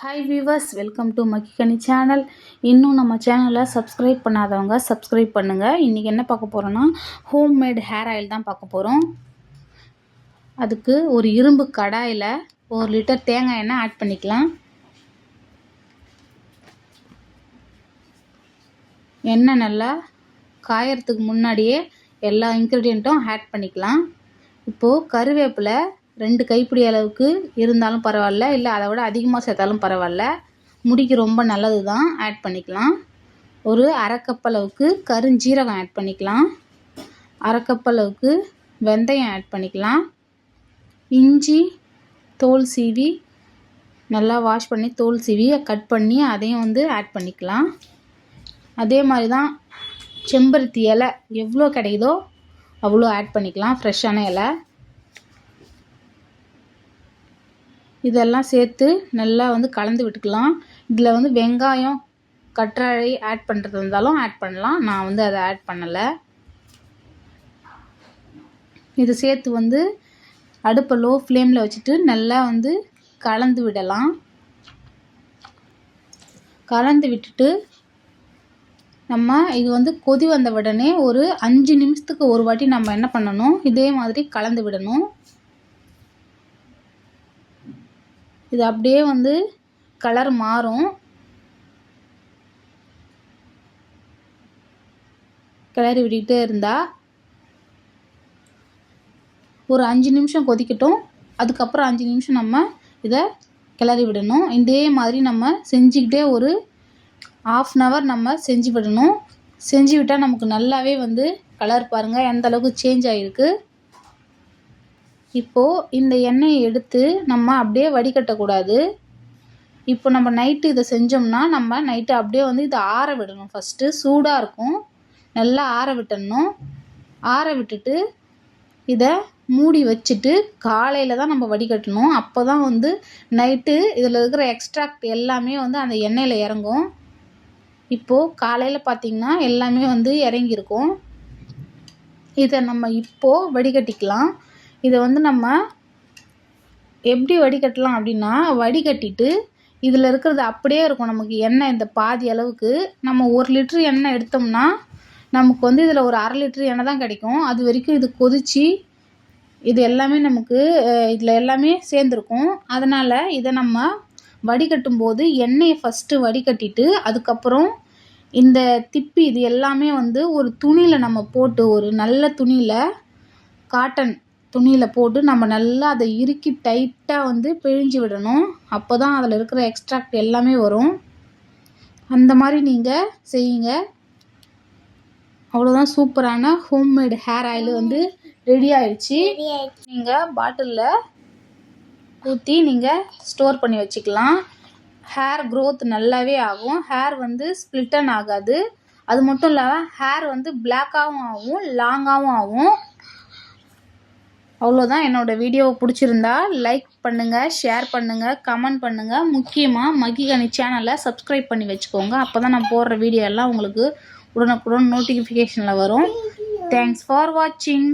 Hi viewers welcome to மக்கிகனி channel இன்னும் நம்ம சேனலை சப்ஸ்கிரைப் பண்ணாதவங்க சப்ஸ்கிரைப் பண்ணுங்கள் இன்றைக்கி என்ன பார்க்க போகிறோன்னா ஹோம்மேட் ஹேர் ஆயில் தான் பார்க்க போகிறோம் அதுக்கு ஒரு இரும்பு கடாயில் ஒரு லிட்டர் தேங்காய் எண்ணெய் ஆட் பண்ணிக்கலாம். எண்ணெய் நல்லா காயறதுக்கு முன்னாடியே எல்லா இன்க்ரீடியண்ட்டும் ஆட் பண்ணிக்கலாம். இப்போது கருவேப்பிலை ரெண்டு கைப்பிடி அளவுக்கு இருந்தாலும் பரவாயில்ல இல்லை அதை விட அதிகமாக சேர்த்தாலும் பரவாயில்ல. முடிக்கு ரொம்ப நல்லது தான் ஆட் பண்ணிக்கலாம். ஒரு அரைக்கப் அளவுக்கு கருஞ்சீரகம் ஆட் பண்ணிக்கலாம். அரைக்கப் அளவுக்கு வெந்தயம் ஆட் பண்ணிக்கலாம். இஞ்சி தோல் சீவி நல்லா வாஷ் பண்ணி தோல் சீவி கட் பண்ணி அதையும் வந்து ஆட் பண்ணிக்கலாம். அதே மாதிரி தான் செம்பருத்தி இலை எவ்வளோ கிடைக்குதோ அவ்வளோ ஆட் பண்ணிக்கலாம். ஃப்ரெஷ்ஷான இலை. இதெல்லாம் சேர்த்து நல்லா வந்து கலந்து விட்டுக்கலாம். இதில் வந்து வெங்காயம் கற்றாழை ஆட் பண்ணுறது இருந்தாலும் ஆட் பண்ணலாம். நான் வந்து அதை ஆட் பண்ணலை. இது சேர்த்து வந்து அடுப்பை லோ ஃப்ளேமில் வச்சுட்டு நல்லா வந்து கலந்து விடலாம். கலந்து விட்டுட்டு நம்ம இது வந்து கொதி வந்த உடனே ஒரு அஞ்சு நிமிஷத்துக்கு ஒரு வாட்டி நம்ம என்ன பண்ணணும்? இதே மாதிரி கலந்து விடணும். இது அப்படியே வந்து கலர் மாறும். கிளறி விட்டுக்கிட்டே இருந்தால் ஒரு அஞ்சு நிமிஷம் கொதிக்கட்டும். அதுக்கப்புறம் அஞ்சு நிமிஷம் நம்ம இதை கிளறி விடணும். இதே மாதிரி நம்ம செஞ்சுக்கிட்டே ஒரு ஆஃப் அன் ஹவர் நம்ம செஞ்சு விடணும். செஞ்சு விட்டால் நமக்கு நல்லாவே வந்து கலர் பாருங்கள் எந்த அளவுக்கு சேஞ்ச் ஆகிருக்கு இப்போது இந்த எண்ணெயை எடுத்து நம்ம அப்படியே வடிகட்டக்கூடாது. இப்போ நம்ம நைட்டு இதை செஞ்சோம்னா நம்ம நைட்டு அப்படியே வந்து இதை ஆற விடணும். ஃபஸ்ட்டு சூடாக இருக்கும். நல்லா ஆற விட்டணும். ஆற விட்டுட்டு இதை மூடி வச்சுட்டு காலையில் தான் நம்ம வடிகட்டணும். அப்போ தான் வந்து நைட்டு இதில் இருக்கிற எக்ஸ்ட்ராக்ட் எல்லாமே வந்து அந்த எண்ணெயில் இறங்கும். இப்போது காலையில் பார்த்திங்கன்னா எல்லாமே வந்து இறங்கியிருக்கும். இதை நம்ம இப்போது வடிகட்டிக்கலாம். இதை வந்து நம்ம எப்படி வடிகட்டலாம் அப்படின்னா வடிகட்டிட்டு இதில் இருக்கிறது அப்படியே இருக்கும். நமக்கு எண்ணெய் இந்த பாதி அளவுக்கு நம்ம ஒரு லிட்ரு எண்ணெய் எடுத்தோம்னா நமக்கு வந்து இதில் ஒரு அரை லிட்ரு எண்ணெய் தான் கிடைக்கும். அது வரைக்கும் இது கொதித்து இது எல்லாமே நமக்கு இதில் எல்லாமே சேர்ந்துருக்கும். அதனால் இதை நம்ம வடிகட்டும் போது எண்ணெயை ஃபஸ்ட்டு வடிகட்டிட்டு அதுக்கப்புறம் இந்த திப்பி இது எல்லாமே வந்து ஒரு துணியில் நம்ம போட்டு ஒரு நல்ல துணியில் காட்டன் துணியில் போட்டு நம்ம நல்லா அதை இறுக்கி டைட்டாக வந்து பிழிஞ்சு விடணும். அப்போ தான் அதில் இருக்கிற எக்ஸ்ட்ராக்ட் எல்லாமே வரும். அந்த மாதிரி நீங்கள் செய்யுங்க. அவ்வளோதான் சூப்பரான ஹோம்மேடு ஹேர் ஆயில் வந்து ரெடி ஆயிடுச்சு. நீங்கள் பாட்டிலில் ஊற்றி நீங்கள் ஸ்டோர் பண்ணி வச்சுக்கலாம். ஹேர் க்ரோத் நல்லாவே ஆகும். ஹேர் வந்து ஸ்ப்ளிட்டன் ஆகாது. அது மட்டும் இல்லாமல் ஹேர் வந்து பிளாக்காகவும் ஆகும் லாங்காகவும் ஆகும். அவ்வளோதான் என்னோடய வீடியோவை பிடிச்சிருந்தா லைக் பண்ணுங்கள் ஷேர் பண்ணுங்கள் கமெண்ட் பண்ணுங்கள் முக்கியமாக மகிகணி சேனலை சப்ஸ்கிரைப் பண்ணி வச்சுக்கோங்க. அப்போ தான் நான் போடுற வீடியோ எல்லாம் உங்களுக்கு உடனுக்குடன் நோட்டிஃபிகேஷனில் வரும். தேங்க்ஸ் ஃபார் வாட்சிங்